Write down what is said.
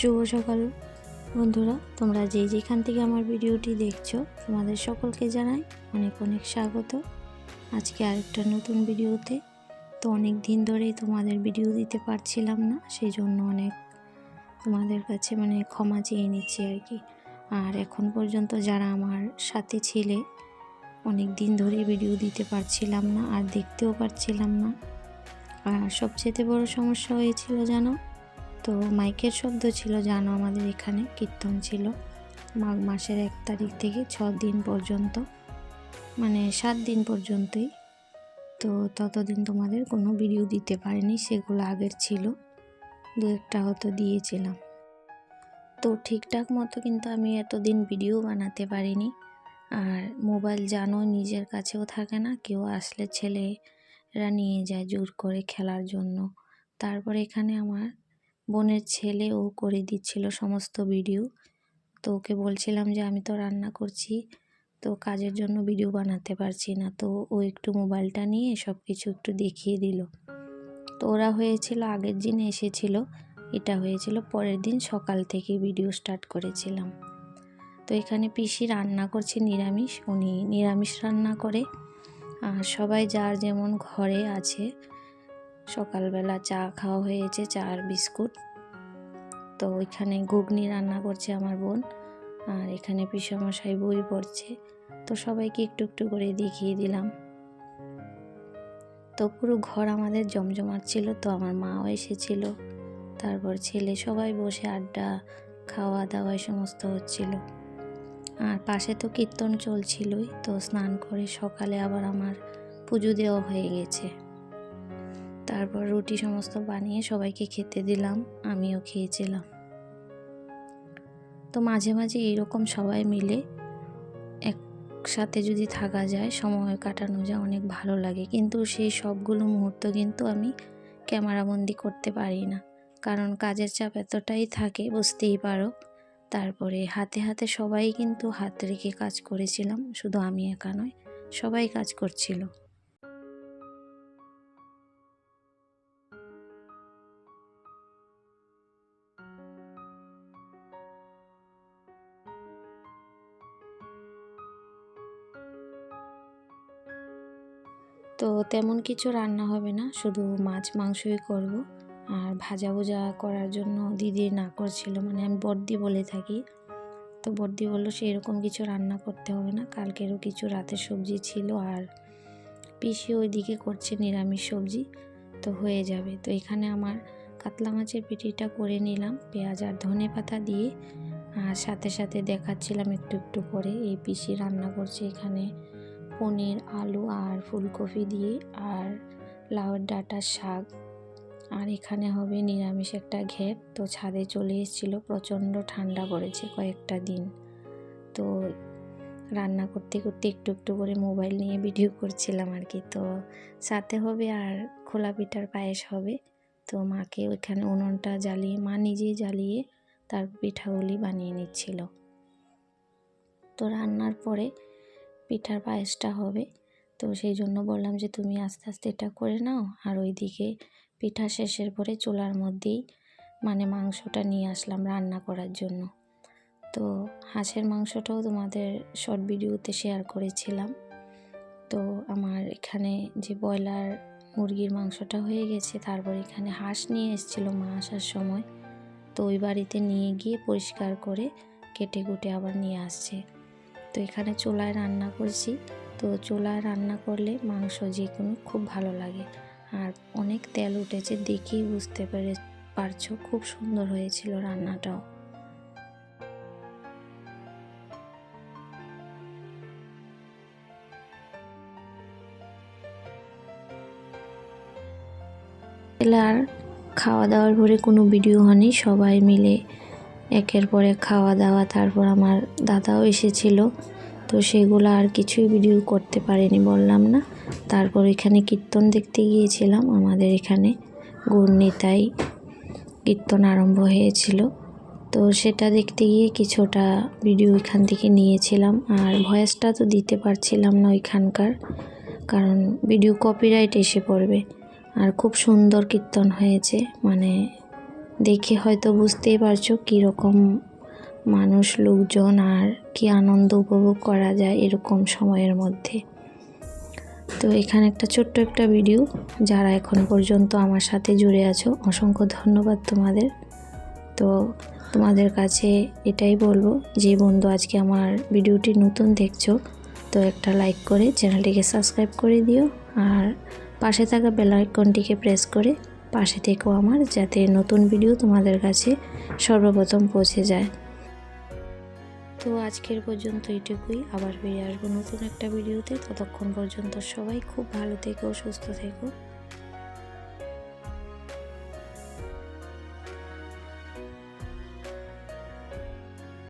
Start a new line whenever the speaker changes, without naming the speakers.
শুভ সকাল। বন্ধুরা, তোমরা যে যেখান থেকে আমার ভিডিওটি দেখছ, তোমাদের সকলকে জানাই অনেক অনেক স্বাগত। আজকে আরেকটা নতুন ভিডিওতে। তো অনেক দিন ধরেই তোমাদের ভিডিও দিতে পারছিলাম না সেই জন্য অনেক তোমাদের কাছে মানে ক্ষমা চেয়ে নিচ্ছি আর কি। আর এখন পর্যন্ত যারা আমার সাথে ছিলে অনেক দিন ধরে ভিডিও দিতে পারছিলাম না আর দেখতেও পারছিলাম না। আর সবচেয়ে বড় সমস্যা হয়েছিল জানো? তো মাইকের শব্দ ছিল, জানো, আমাদের এখানে কীর্তন ছিল। মাঘ মাসের এক তারিখ থেকে ছ দিন পর্যন্ত মানে সাত দিন পর্যন্তই। তো ততদিন তোমাদের কোনো ভিডিও দিতে পারিনি, সেগুলো আগের ছিল। দু একটা হয়তো দিয়েছিলাম। তো ঠিকঠাক মতো কিন্তু আমি এতদিন ভিডিও বানাতে পারিনি। আর মোবাইল জানো, নিজের কাছেও থাকে না, কেউ আসলে ছেলেরা নিয়ে যায় জোর করে খেলার জন্য। তারপরে এখানে আমার বোনের ছেলে ও করে দিচ্ছিল সমস্ত ভিডিও। তো ওকে বলছিলাম যে, আমি তো রান্না করছি, তো কাজের জন্য ভিডিও বানাতে পারছি না। তো ও একটু মোবাইলটা নিয়ে সব কিছু একটু দেখিয়ে দিল। তো ওরা হয়েছিল, আগের দিন এসেছিল, এটা হয়েছিল, পরের দিন সকাল থেকে ভিডিও স্টার্ট করেছিলাম। তো এখানে পিসি রান্না করছে নিরামিষ, উনি নিরামিষ রান্না করে। আর সবাই যার যেমন ঘরে আছে সকালবেলা চা খাওয়া হয়েছে, চা আর বিস্কুট। তো ওইখানে ঘুগনি রান্না করছে আমার বোন আর এখানে পিসমশাই বই পড়ছে। তো সবাইকে একটু একটু করে দেখিয়ে দিলাম। তো পুরো ঘর আমাদের জমজমাট ছিল, তো আমার মাও এসেছিল। তারপর ছেলে সবাই বসে আড্ডা খাওয়া দাওয়া সমস্ত হচ্ছিল। আর পাশে তো কীর্তন চলছিলই, তো স্নান করে সকালে আবার আমার পুজো দেওয়া হয়ে গেছে। তারপর রুটি সমস্ত বানিয়ে সবাইকে খেতে দিলাম, আমিও খেয়েছিলাম। তো মাঝে মাঝে এইরকম সবাই মিলে একসাথে যদি থাকা যায়, সময় কাটানো যায়, অনেক ভালো লাগে। কিন্তু সেই সবগুলো মুহূর্ত কিন্তু আমি ক্যামেরাবন্দি করতে পারি না। কারণ কাজের চাপ এতটাই থাকে, বুঝতেই পারো। তারপরে হাতে হাতে সবাই কিন্তু হাত রেখে কাজ করেছিলাম, শুধু আমি একা নয় সবাই কাজ করছিল। তো তেমন কিছু রান্না হবে না। শুধু মাছ মাংসই করব। আর ভাজা ভুজা করার জন্য দিদি না করছিল মানে আমি বর্দি বলে থাকি। তো বর্দি বলল, সেরকম কিছু রান্না করতে হবে না। কালকেরও কিছু রাতের সবজি ছিল আর পিসি ওইদিকে করছে নিরামিষ সবজি। তো হয়ে যাবে। তো এখানে আমার কাতলা মাছের পিটিটা করে নিলাম, পেঁয়াজ আর ধনে পাতা দিয়ে। আর সাথে সাথে দেখাচ্ছিলাম একটু একটু করে। এই পিসি রান্না করছে এখানে। পনির, আলু আর ফুলকপি দিয়ে আর লাউয়ের ডাঁটার শাক। আর এখানে হবে নিরামিষ একটা ঘের তো ছাদে চলে এসেছিল, প্রচণ্ড ঠান্ডা পড়েছে কয়েকটা দিন। তো রান্না করতে করতে একটু একটু করে মোবাইল নিয়ে ভিডিও করছিলাম আর কি। তো সাথে হবে আর খোলা পিঠার পায়েস হবে। তো মাকে ওইখানে উনুনটা জ্বালিয়ে, মা নিজেই জ্বালিয়ে তার পিঠাগুলি বানিয়ে নিচ্ছিল। তো রান্নার পরে পিঠার পায়েসটা হবে। তো সেই জন্য বললাম যে তুমি আস্তে আস্তে এটা করে নাও আর ওইদিকে পিঠা শেষের পরে চুলার মধ্যেই মানে মাংসটা নিয়ে আসলাম রান্না করার জন্য। তো হাঁসের মাংসটাও তোমাদের শর্ট ভিডিওতে শেয়ার করেছিলাম। তো আমার এখানে যে ব্রয়লার মুরগির মাংসটা হয়ে গেছে, তারপর এখানে হাঁস নিয়ে এসেছিল মা আসার সময়। তো ওই বাড়িতে নিয়ে গিয়ে পরিষ্কার করে কেটে কুটে আবার নিয়ে আসছে। তো এখানে চুলায় রান্না করছি। তো চুলায় রান্না করলে মাংস যে কোনো খুব ভালো লাগে। আর অনেক তেল উঠেছে, দেখেই বুঝতে পেরে পারছ খুব সুন্দর হয়েছিল রান্নাটাও। আর খাওয়া দাওয়ার পরে কোনো ভিডিও হয়নি, সবাই মিলে একের পরে খাওয়া দাওয়া, তারপর আমার দাদাও এসেছিল। তো সেগুলো আর কিছুই ভিডিও করতে পারিনি, বললাম না। তারপর এখানে কীর্তন দেখতে গিয়েছিলাম, আমাদের এখানে গুড়নিতাই কীর্তন আরম্ভ হয়েছিল। তো সেটা দেখতে গিয়ে কিছুটা ভিডিও এখান থেকে নিয়েছিলাম, আর ভয়েসটা তো দিতে পারছিলাম না ওইখানকার, কারণ ভিডিও কপিরাইট এসে পড়বে। আর খুব সুন্দর কীর্তন হয়েছে মানে দেখে হয়তো বুঝতেই পারছ কীরকম মানুষ, লোকজন আর কি আনন্দ উপভোগ করা যায় এরকম সময়ের মধ্যে। তো এখানে একটা ছোট্ট একটা ভিডিও, যারা এখন পর্যন্ত আমার সাথে জুড়ে আছো, অসংখ্য ধন্যবাদ তোমাদের। তো তোমাদের কাছে এটাই বলব যে, বন্ধু, আজকে আমার ভিডিওটি নতুন দেখছ, তো একটা লাইক করে চ্যানেলটিকে সাবস্ক্রাইব করে দিও, আর পাশে থাকা বেল আইকনটিকে প্রেস করে পাশে থেকেও আমার, যাতে নতুন ভিডিও তোমাদের কাছে সর্বপ্রথম পৌঁছে যায়। তো আজকের পর্যন্ত এটুকুই। আবার ফিরে আসব নতুন একটা ভিডিওতে ততক্ষণ পর্যন্ত সবাই খুব ভালো থেকো, সুস্থ থেকো।